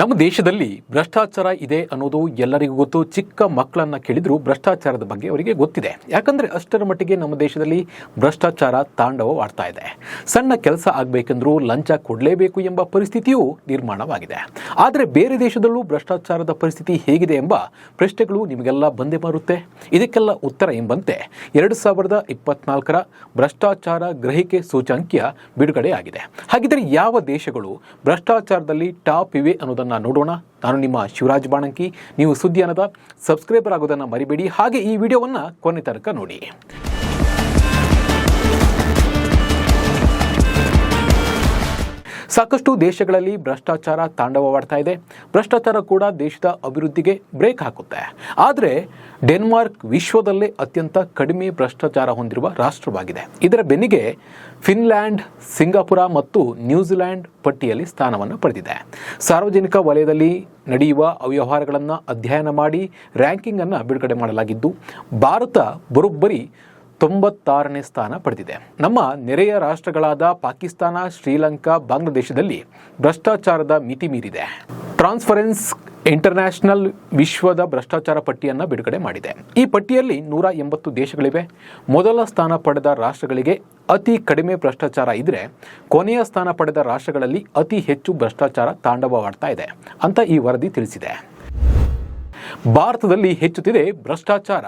ನಮ್ಮ ದೇಶದಲ್ಲಿ ಭ್ರಷ್ಟಾಚಾರ ಇದೆ ಅನ್ನೋದು ಎಲ್ಲರಿಗೂ ಗೊತ್ತು. ಚಿಕ್ಕ ಮಕ್ಕಳನ್ನ ಕೇಳಿದ್ರು ಭ್ರಷ್ಟಾಚಾರದ ಬಗ್ಗೆ ಅವರಿಗೆ ಗೊತ್ತಿದೆ. ಯಾಕಂದ್ರೆ ಅಷ್ಟರ ಮಟ್ಟಿಗೆ ನಮ್ಮ ದೇಶದಲ್ಲಿ ಭ್ರಷ್ಟಾಚಾರ ತಾಂಡವವಾಡ್ತಾ ಇದೆ. ಸಣ್ಣ ಕೆಲಸ ಆಗಬೇಕೆಂದ್ರೂ ಲಂಚ ಕೊಡಲೇಬೇಕು ಎಂಬ ಪರಿಸ್ಥಿತಿಯೂ ನಿರ್ಮಾಣವಾಗಿದೆ. ಆದರೆ ಬೇರೆ ದೇಶದಲ್ಲೂ ಭ್ರಷ್ಟಾಚಾರದ ಪರಿಸ್ಥಿತಿ ಹೇಗಿದೆ ಎಂಬ ಪ್ರಶ್ನೆಗಳು ನಿಮಗೆಲ್ಲ ಬಂದೇ ಬರುತ್ತೆ ಇದಕ್ಕೆಲ್ಲ ಉತ್ತರ ಎಂಬಂತೆ ಎರಡು ಸಾವಿರದ ಇಪ್ಪತ್ನಾಲ್ಕರ ಭ್ರಷ್ಟಾಚಾರ ಗ್ರಹಿಕೆ ಸೂಚ್ಯಂಕ್ಯ ಬಿಡುಗಡೆಯಾಗಿದೆ. ಹಾಗಿದ್ರೆ ಯಾವ ದೇಶಗಳು ಭ್ರಷ್ಟಾಚಾರದಲ್ಲಿ ಟಾಪ್ ಇವೆ ಅನ್ನೋದನ್ನ ನೋಡೋಣ. ನಾನು ನಿಮ್ಮ ಶಿವರಾಜ್ ಬಾಣಂಕಿ. ನೀವು ಸುದ್ದಿ ಅನ್ನದ ಸಬ್ಸ್ಕ್ರೈಬರ್ ಆಗೋದನ್ನು ಮರಿಬೇಡಿ. ಹಾಗೆ ಈ ವಿಡಿಯೋವನ್ನು ಕೊನೆ ತನಕ ನೋಡಿ. ಸಾಕಷ್ಟು ದೇಶಗಳಲ್ಲಿ ಭ್ರಷ್ಟಾಚಾರ ತಾಂಡವವಾಡ್ತಾ ಇದೆ. ಭ್ರಷ್ಟಾಚಾರ ಕೂಡ ದೇಶದ ಅಭಿವೃದ್ಧಿಗೆ ಬ್ರೇಕ್ ಹಾಕುತ್ತೆ. ಆದರೆ ಡೆನ್ಮಾರ್ಕ್ ವಿಶ್ವದಲ್ಲೇ ಅತ್ಯಂತ ಕಡಿಮೆ ಭ್ರಷ್ಟಾಚಾರ ಹೊಂದಿರುವ ರಾಷ್ಟ್ರವಾಗಿದೆ. ಇದರ ಬೆನ್ನಿಗೆ ಫಿನ್ಲ್ಯಾಂಡ್, ಸಿಂಗಾಪುರ ಮತ್ತು ನ್ಯೂಜಿಲ್ಯಾಂಡ್ ಪಟ್ಟಿಯಲ್ಲಿ ಸ್ಥಾನವನ್ನು ಪಡೆದಿದೆ. ಸಾರ್ವಜನಿಕ ವಲಯದಲ್ಲಿ ನಡೆಯುವ ಅವ್ಯವಹಾರಗಳನ್ನು ಅಧ್ಯಯನ ಮಾಡಿ ರ್ಯಾಂಕಿಂಗ್ ಅನ್ನು ಬಿಡುಗಡೆ ಮಾಡಲಾಗಿದ್ದು, ಭಾರತ ಬರೋಬ್ಬರಿ ತೊಂಬತ್ತಾರನೇ ಸ್ಥಾನ ಪಡೆದಿದೆ. ನಮ್ಮ ನೆರೆಯ ರಾಷ್ಟ್ರಗಳಾದ ಪಾಕಿಸ್ತಾನ, ಶ್ರೀಲಂಕಾ, ಬಾಂಗ್ಲಾದೇಶದಲ್ಲಿ ಭ್ರಷ್ಟಾಚಾರದ ಮಿತಿ ಮೀರಿದೆ. ಟ್ರಾನ್ಸ್ಫರೆನ್ಸ್ ಇಂಟರ್ನ್ಯಾಷನಲ್ ವಿಶ್ವದ ಭ್ರಷ್ಟಾಚಾರ ಪಟ್ಟಿಯನ್ನು ಬಿಡುಗಡೆ ಮಾಡಿದೆ. ಈ ಪಟ್ಟಿಯಲ್ಲಿ ನೂರ ಎಂಬತ್ತು ದೇಶಗಳಿವೆ. ಮೊದಲ ಸ್ಥಾನ ಪಡೆದ ರಾಷ್ಟ್ರಗಳಿಗೆ ಅತಿ ಕಡಿಮೆ ಭ್ರಷ್ಟಾಚಾರ ಇದ್ದರೆ ಕೊನೆಯ ಸ್ಥಾನ ಪಡೆದ ರಾಷ್ಟ್ರಗಳಲ್ಲಿ ಅತಿ ಹೆಚ್ಚು ಭ್ರಷ್ಟಾಚಾರ ತಾಂಡವವಾಡ್ತಾ ಇದೆ ಅಂತ ಈ ವರದಿ ತಿಳಿಸಿದೆ. ಭಾರತದಲ್ಲಿ ಹೆಚ್ಚುತ್ತಿದೆ ಭ್ರಷ್ಟಾಚಾರ.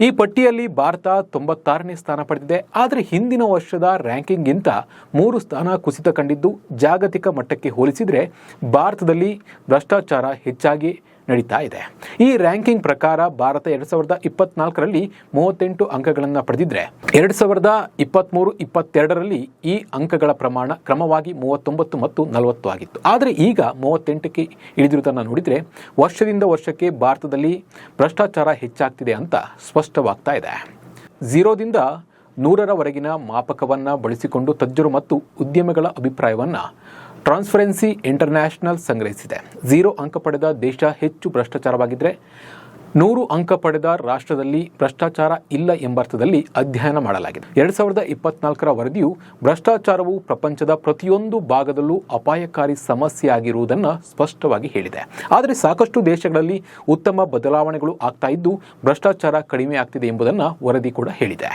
ಈ ಪಟ್ಟಿಯಲ್ಲಿ ಭಾರತ ತೊಂಬತ್ತಾರನೇ ಸ್ಥಾನ ಪಡೆದಿದೆ. ಆದರೆ ಹಿಂದಿನ ವರ್ಷದ ರ್ಯಾಂಕಿಂಗ್ಗಿಂತ ಮೂರು ಸ್ಥಾನ ಕುಸಿತ ಕಂಡಿದ್ದು ಜಾಗತಿಕ ಮಟ್ಟಕ್ಕೆ ಹೋಲಿಸಿದರೆ ಭಾರತದಲ್ಲಿ ಭ್ರಷ್ಟಾಚಾರ ಹೆಚ್ಚಾಗಿ ನಡೀತಾ ಇದೆ. ಈ ರ್ಯಾಂಕಿಂಗ್ ಪ್ರಕಾರ ಭಾರತ ಎರಡು ಸಾವಿರದ ಇಪ್ಪತ್ನಾಲ್ಕರಲ್ಲಿ ಮೂವತ್ತೆಂಟು ಅಂಕಗಳನ್ನು ಪಡೆದಿದ್ರೆ, ಎರಡು ಸಾವಿರದ ಇಪ್ಪತ್ತ್ಮೂರು ಇಪ್ಪತ್ತೆರಡರಲ್ಲಿ ಈ ಅಂಕಗಳ ಪ್ರಮಾಣ ಕ್ರಮವಾಗಿ ಮೂವತ್ತೊಂಬತ್ತು ಮತ್ತು ನಲವತ್ತು ಆಗಿತ್ತು. ಆದರೆ ಈಗ ಮೂವತ್ತೆಂಟಕ್ಕೆ ಇಳಿದಿರುವುದನ್ನು ನೋಡಿದರೆ ವರ್ಷದಿಂದ ವರ್ಷಕ್ಕೆ ಭಾರತದಲ್ಲಿ ಭ್ರಷ್ಟಾಚಾರ ಹೆಚ್ಚಾಗ್ತಿದೆ ಅಂತ ಸ್ಪಷ್ಟವಾಗ್ತಾ ಇದೆ. ಝೀರೋದಿಂದ ನೂರರವರೆಗಿನ ಮಾಪಕವನ್ನು ಬಳಸಿಕೊಂಡು ತಜ್ಜರು ಮತ್ತು ಉದ್ಯಮಿಗಳ ಅಭಿಪ್ರಾಯವನ್ನು ಟ್ರಾನ್ಸ್ಪರೆನ್ಸಿ ಇಂಟರ್ನ್ಯಾಷನಲ್ ಸಂಗ್ರಹಿಸಿದೆ. ಝೀರೋ ಅಂಕ ಪಡೆದ ದೇಶ ಹೆಚ್ಚು ಭ್ರಷ್ಟಾಚಾರವಾಗಿದ್ದರೆ ನೂರು ಅಂಕ ಪಡೆದ ರಾಷ್ಟ್ರದಲ್ಲಿ ಭ್ರಷ್ಟಾಚಾರ ಇಲ್ಲ ಎಂಬರ್ಥದಲ್ಲಿ ಅಧ್ಯಯನ ಮಾಡಲಾಗಿದೆ. ಎರಡು ಸಾವಿರದ ಇಪ್ಪತ್ನಾಲ್ಕರ ವರದಿಯು ಭ್ರಷ್ಟಾಚಾರವು ಪ್ರಪಂಚದ ಪ್ರತಿಯೊಂದು ಭಾಗದಲ್ಲೂ ಅಪಾಯಕಾರಿ ಸಮಸ್ಯೆಯಾಗಿರುವುದನ್ನು ಸ್ಪಷ್ಟವಾಗಿ ಹೇಳಿದೆ. ಆದರೆ ಸಾಕಷ್ಟು ದೇಶಗಳಲ್ಲಿ ಉತ್ತಮ ಬದಲಾವಣೆಗಳು ಆಗ್ತಾ ಇದ್ದು, ಭ್ರಷ್ಟಾಚಾರ ಕಡಿಮೆ ಆಗ್ತಿದೆ ಎಂಬುದನ್ನು ವರದಿ ಕೂಡ ಹೇಳಿದೆ.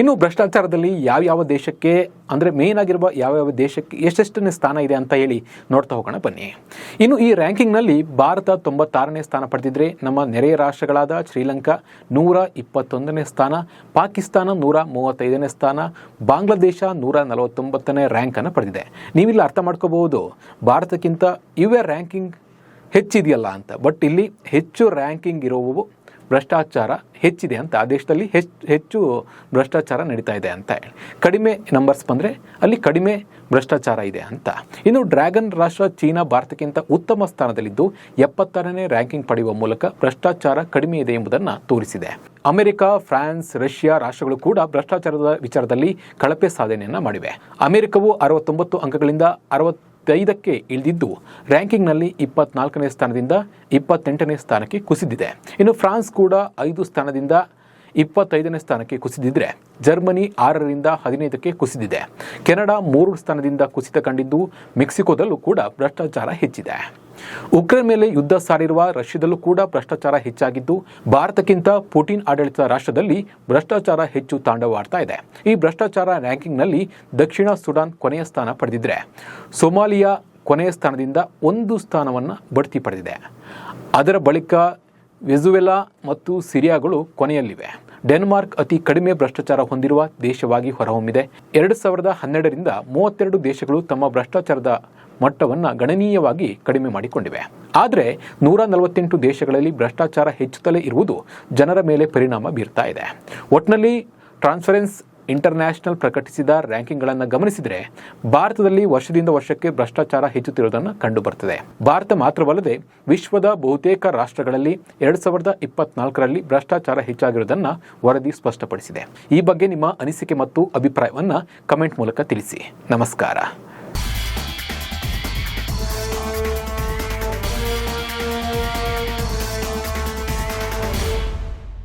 ಇನ್ನು ಭ್ರಷ್ಟಾಚಾರದಲ್ಲಿ ಯಾವ್ಯಾವ ದೇಶಕ್ಕೆ, ಅಂದರೆ ಮೇನ್ ಆಗಿರುವ ಯಾವ್ಯಾವ ದೇಶಕ್ಕೆ ಎಷ್ಟೆಷ್ಟನೇ ಸ್ಥಾನ ಇದೆ ಅಂತ ಹೇಳಿ ನೋಡ್ತಾ ಹೋಗೋಣ ಬನ್ನಿ. ಇನ್ನು ಈ ರ್ಯಾಂಕಿಂಗ್ನಲ್ಲಿ ಭಾರತ ತೊಂಬತ್ತಾರನೇ ಸ್ಥಾನ ಪಡೆದಿದ್ರೆ ನಮ್ಮ ನೆರೆಯ ರಾಷ್ಟ್ರಗಳಾದ ಶ್ರೀಲಂಕಾ ನೂರ ಇಪ್ಪತ್ತೊಂದನೇ ಸ್ಥಾನ, ಪಾಕಿಸ್ತಾನ ನೂರ ಮೂವತ್ತೈದನೇ ಸ್ಥಾನ, ಬಾಂಗ್ಲಾದೇಶ ನೂರ ನಲವತ್ತೊಂಬತ್ತನೇ ರ್ಯಾಂಕನ್ನು ಪಡೆದಿದೆ. ನೀವಿಲ್ಲಿ ಅರ್ಥ ಮಾಡ್ಕೋಬಹುದು, ಭಾರತಕ್ಕಿಂತ ಇವೇ ರ್ಯಾಂಕಿಂಗ್ ಹೆಚ್ಚಿದೆಯಲ್ಲ ಅಂತ. ಬಟ್ ಇಲ್ಲಿ ಹೆಚ್ಚು ರ್ಯಾಂಕಿಂಗ್ ಇರುವವು ಭ್ರಷ್ಟಾಚಾರ ಹೆಚ್ಚಿದೆ ಅಂತ, ಆ ದೇಶದಲ್ಲಿ ಹೆಚ್ಚು ಹೆಚ್ಚು ಭ್ರಷ್ಟಾಚಾರ ನಡೀತಾ ಇದೆ ಅಂತ ಹೇಳಿ. ಕಡಿಮೆ ನಂಬರ್ಸ್ ಬಂದರೆ ಅಲ್ಲಿ ಕಡಿಮೆ ಭ್ರಷ್ಟಾಚಾರ ಇದೆ ಅಂತ. ಇನ್ನು ಡ್ರ್ಯಾಗನ್ ರಾಷ್ಟ್ರ ಚೀನಾ ಭಾರತಕ್ಕಿಂತ ಉತ್ತಮ ಸ್ಥಾನದಲ್ಲಿದ್ದು ಎಪ್ಪತ್ತಾರನೇ ರ್ಯಾಂಕಿಂಗ್ ಪಡೆಯುವ ಮೂಲಕ ಭ್ರಷ್ಟಾಚಾರ ಕಡಿಮೆ ಇದೆ ಎಂಬುದನ್ನು ತೋರಿಸಿದೆ. ಅಮೆರಿಕ, ಫ್ರಾನ್ಸ್, ರಷ್ಯಾ ರಾಷ್ಟ್ರಗಳು ಕೂಡ ಭ್ರಷ್ಟಾಚಾರದ ವಿಚಾರದಲ್ಲಿ ಕಳಪೆ ಸಾಧನೆಯನ್ನು ಮಾಡಿವೆ. ಅಮೆರಿಕವು ಅರವತ್ತೊಂಬತ್ತು ಅಂಕಗಳಿಂದ ಅರವತ್ತು ಐದಕ್ಕೆ ಇಳಿದಿದ್ದು ರ್ಯಾಂಕಿಂಗ್ನಲ್ಲಿ ಇಪ್ಪತ್ನಾಲ್ಕನೇ ಸ್ಥಾನದಿಂದ ಇಪ್ಪತ್ತೆಂಟನೇ ಸ್ಥಾನಕ್ಕೆ ಕುಸಿದಿದೆ. ಇನ್ನು ಫ್ರಾನ್ಸ್ ಕೂಡ ಐದು ಸ್ಥಾನದಿಂದ ಇಪ್ಪತ್ತೈದನೇ ಸ್ಥಾನಕ್ಕೆ ಕುಸಿದಿದ್ರೆ ಜರ್ಮನಿ ಆರರಿಂದ ಹದಿನೈದಕ್ಕೆ ಕುಸಿದಿದೆ. ಕೆನಡಾ ಮೂರು ಸ್ಥಾನದಿಂದ ಕುಸಿತ ಕಂಡಿದ್ದು ಮೆಕ್ಸಿಕೋದಲ್ಲೂ ಕೂಡ ಭ್ರಷ್ಟಾಚಾರ ಹೆಚ್ಚಿದೆ. ಉಕ್ರೇನ್ ಮೇಲೆ ಯುದ್ಧ ಸಾರಿರುವ ರಷ್ಯಾದಲ್ಲೂ ಕೂಡ ಭ್ರಷ್ಟಾಚಾರ ಹೆಚ್ಚಾಗಿದ್ದು, ಭಾರತಕ್ಕಿಂತ ಪುಟಿನ್ ಆಡಳಿತ ರಾಷ್ಟ್ರದಲ್ಲಿ ಭ್ರಷ್ಟಾಚಾರ ಹೆಚ್ಚು ತಾಂಡವಾಡ್ತಾ ಇದೆ. ಈ ಭ್ರಷ್ಟಾಚಾರ ರ್ಯಾಂಕಿಂಗ್ನಲ್ಲಿ ದಕ್ಷಿಣ ಸುಡಾನ್ ಕೊನೆಯ ಸ್ಥಾನ ಪಡೆದಿದ್ರೆ ಸೊಮಾಲಿಯಾ ಕೊನೆಯ ಸ್ಥಾನದಿಂದ ಒಂದು ಸ್ಥಾನವನ್ನು ಬಡ್ತಿ ಪಡೆದಿದೆ. ಅದರ ಬಳಿಕ ವೆಜುವೆಲಾ ಮತ್ತು ಸಿರಿಯಾಗಳು ಕೊನೆಯಲ್ಲಿವೆ. ಡೆನ್ಮಾರ್ಕ್ ಅತಿ ಕಡಿಮೆ ಭ್ರಷ್ಟಾಚಾರ ಹೊಂದಿರುವ ದೇಶವಾಗಿ ಹೊರಹೊಮ್ಮಿದೆ. ಎರಡು ಸಾವಿರದ ಹನ್ನೆರಡರಿಂದ ಮೂವತ್ತೆರಡು ದೇಶಗಳು ತಮ್ಮ ಭ್ರಷ್ಟಾಚಾರದ ಮಟ್ಟವನ್ನು ಗಣನೀಯವಾಗಿ ಕಡಿಮೆ ಮಾಡಿಕೊಂಡಿವೆ. ಆದರೆ ನೂರ ನಲವತ್ತೆಂಟು ದೇಶಗಳಲ್ಲಿ ಭ್ರಷ್ಟಾಚಾರ ಹೆಚ್ಚುತ್ತಲೇ ಇರುವುದು ಜನರ ಮೇಲೆ ಪರಿಣಾಮ ಬೀರ್ತಾ ಇದೆ. ಒಟ್ಟಿನಲ್ಲಿ ಟ್ರಾನ್ಸ್ಫರೆನ್ಸ್ ಇಂಟರ್ನ್ಯಾಷನಲ್ ಪ್ರಕಟಿಸಿದ ರ್ಯಾಂಕಿಂಗ್ಗಳನ್ನು ಗಮನಿಸಿದರೆ ಭಾರತದಲ್ಲಿ ವರ್ಷದಿಂದ ವರ್ಷಕ್ಕೆ ಭ್ರಷ್ಟಾಚಾರ ಹೆಚ್ಚುತ್ತಿರುವುದನ್ನು ಕಂಡುಬರುತ್ತದೆ ಭಾರತ ಮಾತ್ರವಲ್ಲದೆ ವಿಶ್ವದ ಬಹುತೇಕ ರಾಷ್ಟ್ರಗಳಲ್ಲಿ ಎರಡು ಸಾವಿರದ ಇಪ್ಪತ್ನಾಲ್ಕರಲ್ಲಿ ಭ್ರಷ್ಟಾಚಾರ ಹೆಚ್ಚಾಗಿರುವುದನ್ನು ವರದಿ ಸ್ಪಷ್ಟಪಡಿಸಿದೆ. ಈ ಬಗ್ಗೆ ನಿಮ್ಮ ಅನಿಸಿಕೆ ಮತ್ತು ಅಭಿಪ್ರಾಯವನ್ನು ಕಮೆಂಟ್ ಮೂಲಕ ತಿಳಿಸಿ. ನಮಸ್ಕಾರ.